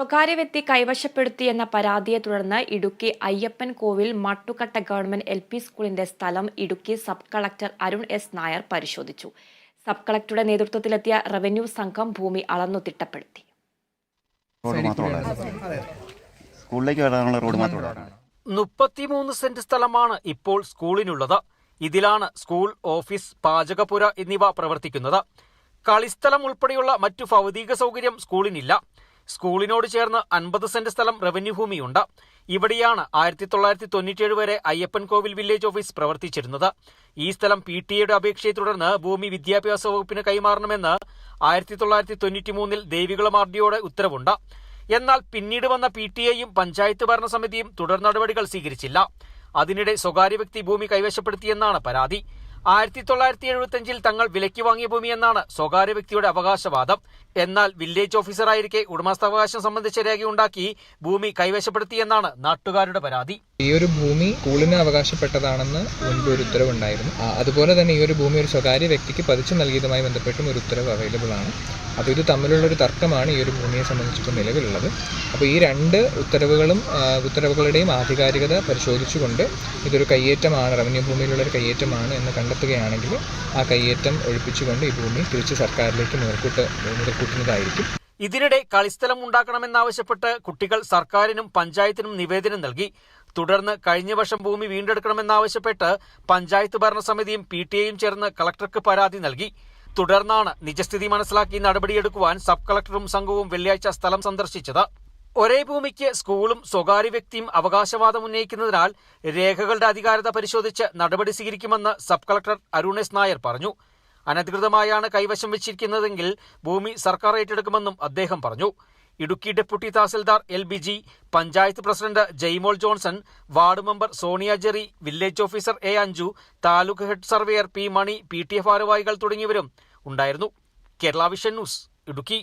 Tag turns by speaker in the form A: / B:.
A: സ്വകാര്യ വ്യക്തി കൈവശപ്പെടുത്തിയെന്ന പരാതിയെ തുടർന്ന് Idukki Ayyappan Kovil Mattukatta government L P സ്കൂളിന്റെ സ്ഥലം Idukki sub collector Arun S Nair പരിശോധിച്ചു. സബ് കളക്ടറുടെ നേതൃത്വത്തിലെത്തിയ റവന്യൂ സംഘം ഭൂമി അളന്നു തിട്ടപ്പെടുത്തി.
B: സ്കൂളിലേക്ക് വരാനുള്ള റോഡ്
C: മുപ്പത്തിമൂന്ന് സെന്റ് സ്ഥലമാണ് ഇപ്പോൾ സ്കൂളിനുള്ളത്. ഇതിലാണ് സ്കൂൾ ഓഫീസ് പാചകപുര എന്നിവ പ്രവർത്തിക്കുന്നത്. കളിസ്ഥലം ഉൾപ്പെടെയുള്ള മറ്റു ഭൗതിക സൗകര്യം സ്കൂളിനില്ല. സ്കൂളിനോട് ചേർന്ന് അൻപത് സെന്റ് സ്ഥലം റവന്യൂ ഭൂമിയുണ്ട്. ഇവിടെയാണ് ആയിരത്തി തൊള്ളായിരത്തി തൊണ്ണൂറ്റിയേഴ് വരെ അയ്യപ്പൻ കോവിൽ വില്ലേജ് ഓഫീസ് പ്രവർത്തിച്ചിരുന്നത്. ഈ സ്ഥലം പി ടി എയുടെ അപേക്ഷയെ തുടർന്ന് ഭൂമി വിദ്യാഭ്യാസ വകുപ്പിന് കൈമാറണമെന്ന് ആയിരത്തി തൊള്ളായിരത്തി തൊണ്ണൂറ്റി മൂന്നിൽ ദേവികുളം ആർ ഡിയോടെ ഉത്തരവുണ്ട്. എന്നാൽ പിന്നീട് വന്ന പി ടി എയും പഞ്ചായത്ത് ഭരണസമിതിയും തുടർ നടപടികൾ സ്വീകരിച്ചില്ല. അതിനിടെ സ്വകാര്യ വ്യക്തി ഭൂമി കൈവശപ്പെടുത്തിയെന്നാണ് പരാതി. ആയിരത്തി തൊള്ളായിരത്തി എഴുപത്തിയഞ്ചിൽ തങ്ങൾ വിലയ്ക്ക് വാങ്ങിയ ഭൂമിയെന്നാണ് സ്വകാര്യ വ്യക്തിയുടെ അവകാശവാദം. എന്നാൽ വില്ലേജ് ഓഫീസറായിരിക്കെ ഉടമസ്ഥാവകാശം സംബന്ധിച്ച രേഖയുണ്ടാക്കി ഭൂമി കൈവശപ്പെടുത്തിയെന്നാണ് നാട്ടുകാരുടെ പരാതി.
D: ഈ ഒരു ഭൂമി സ്കൂളിന് അവകാശപ്പെട്ടതാണെന്ന് മുൻപ് ഒരു ഉത്തരവുണ്ടായിരുന്നു. അതുപോലെ തന്നെ ഈ ഒരു ഭൂമി ഒരു സ്വകാര്യ വ്യക്തിക്ക് പതിച്ചു നൽകിയതുമായി ബന്ധപ്പെട്ടും ഒരു ഉത്തരവ് അവൈലബിൾ ആണ് അപ്പോൾ ഇത് തമ്മിലുള്ള ഒരു തർക്കമാണ് ഈ ഒരു ഭൂമിയെ സംബന്ധിച്ചിപ്പോൾ നിലവിലുള്ളത്. അപ്പോൾ ഈ രണ്ട് ഉത്തരവുകളും ഉത്തരവുകളുടെയും ആധികാരികത പരിശോധിച്ചുകൊണ്ട് ഇതൊരു കയ്യേറ്റമാണ് റവന്യൂ ഭൂമിയിലുള്ള ഒരു കയ്യേറ്റമാണ് എന്ന് കണ്ടെത്തുകയാണെങ്കിൽ ആ കയ്യേറ്റം ഒഴിപ്പിച്ചുകൊണ്ട് ഈ ഭൂമി തിരിച്ച് സർക്കാരിലേക്ക് മുതൽക്കൂട്ട് മുതൽക്കൂട്ടുന്നതായിരിക്കും
C: ഇതിനിടെ കളിസ്ഥലം ഉണ്ടാക്കണമെന്നാവശ്യപ്പെട്ട് കുട്ടികൾ സർക്കാരിനും പഞ്ചായത്തിനും നിവേദനം നൽകി. തുടർന്ന് കഴിഞ്ഞ വർഷം ഭൂമി വീണ്ടെടുക്കണമെന്നാവശ്യപ്പെട്ട് പഞ്ചായത്ത് ഭരണസമിതിയും പി ടി എയും ചേർന്ന് കളക്ടർക്ക് പരാതി നൽകി. തുടർന്നാണ് നിജസ്ഥിതി മനസ്സിലാക്കി നടപടിയെടുക്കുവാൻ സബ് കളക്ടറും സംഘവും വെള്ളിയാഴ്ച സ്ഥലം സന്ദർശിച്ചത്. ഒരേ ഭൂമിക്ക് സ്കൂളും സ്വകാര്യ വ്യക്തിയും അവകാശവാദം ഉന്നയിക്കുന്നതിനാൽ രേഖകളുടെ അധികാരത പരിശോധിച്ച് നടപടി സ്വീകരിക്കുമെന്ന് സബ് കളക്ടർ എസ് നായർ പറഞ്ഞു. അനധികൃതമായാണ് കൈവശം വെച്ചിരിക്കുന്നതെങ്കിൽ ഭൂമി സർക്കാർ ഏറ്റെടുക്കുമെന്നും അദ്ദേഹം പറഞ്ഞു. Idukki deputy tahsildar L B G panchayat president Jaimol Johnson ward member Sonia Jerry village officer A Anju taluk head surveyor P Mani P T F ഭാരവാഹികൾ തുടങ്ങിയവരും ഉണ്ടായിരുന്നു. Kerala vision news Idukki.